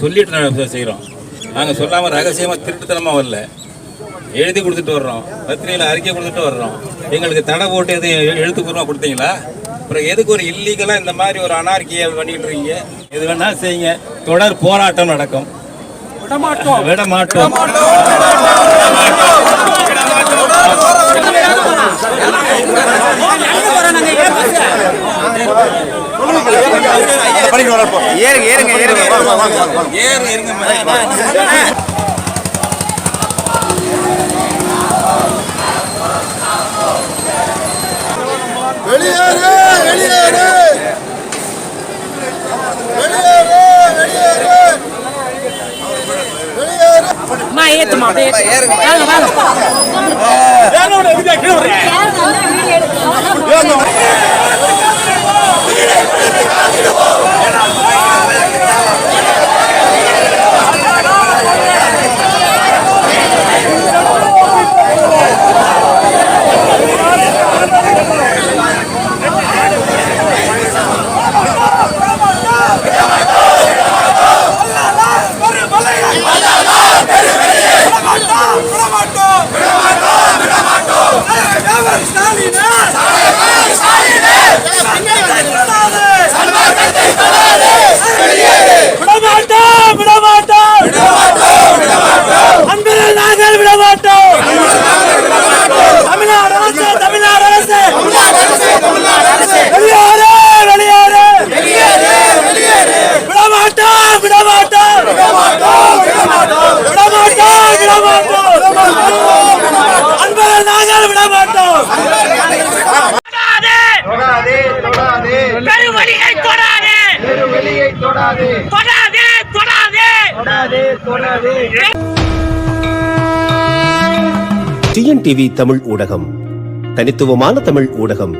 சொல்லிட்டு நாங்கள் செய்கிறோம் நாங்கள் சொல்லாமல் ரகசியமாக திருட்டுத்தனமாக வரல. எழுதி கொடுத்துட்டு வர்றோம். பத்திரிகையில் அறிக்கை கொடுத்துட்டு வர்றோம். எங்களுக்கு தடை போட்டு எதுவும் எழுத்துப்பூர்வமாக கொடுத்தீங்களா? அப்புறம் எதுக்கு ஒரு இல்லீகலாக இந்த மாதிரி ஒரு அனார்கியை பண்ணிட்டு இருக்கீங்க? எது வேணா செய்யுங்க. தொடர் போராட்டம் நடக்கும். விட மாட்டோம் ஏறுங்க ஏறுங்க ஏறுங்க. ஏறு இருங்க வெளியேறு வெளியேறு. வெளியேறு வெளியேறு. வெளியேறு. அம்மா ஏத்துமா ஏறுங்க. வாங்க. வாங்க விடமாட்டோம் விடமாட்டோம் அன்பரை நாங்கள் விடமாட்டோம் தமிழ்நாடு அரசு தமிழ்நாடு அரசு வெளியேறு வெளியேறு விடமாட்டோம் விடமாட்டோம் விடமாட்டோம் விடமாட்டோம் அன்பரை நாங்கள் விடமாட்டோம் தொடாதே தொடாதே பெருவழியை தொடாதே தொடாதே தொடாதே தொடாதே தொடாதே தொடாதே டிஎன்டிவி தமிழ் ஊடகம். தனித்துவமான தமிழ் ஊடகம்.